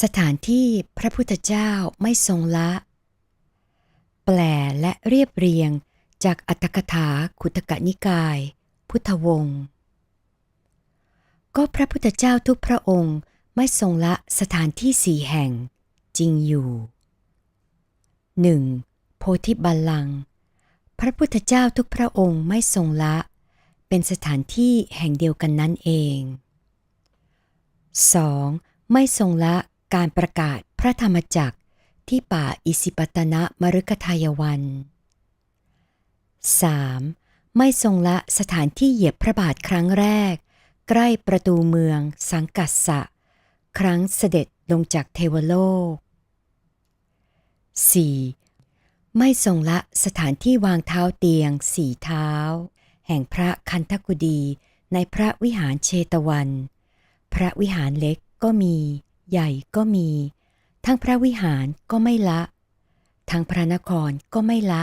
สถานที่พระพุทธเจ้าไม่ทรงละ แปลและเรียบเรียงจากอัตถกถาขุตกนิกาย พุทธวงศ์ก็พระพุทธเจ้าทุกพระองค์ไม่ทรงละสถานที่สี่แห่ง จริงอยู่ 1. โพธิบัลลังก์พระพุทธเจ้าทุกพระองค์ไม่ทรงละ เป็นสถานที่แห่งเดียวกันนั่นเอง 2. ไม่ทรงละ การประกาศพระธรรมจักรที่ป่าอิสิปตนะมฤคทายวัน 3. ไม่ทรงละสถานที่เหยียบพระบาทครั้งแรก ใกล้ประตูเมืองสังกัสสะ ครั้งเสด็จลงจากเทวโลก 4. ไม่ทรงละสถานที่วางเท้าเตียงสี่เท้า แห่งพระคันธกุดีในพระวิหารเชตวัน พระวิหารเล็กก็มี ใหญ่ก็มี ทั้งพระวิหารก็ไม่ละ ทั้งพระนครก็ไม่ละ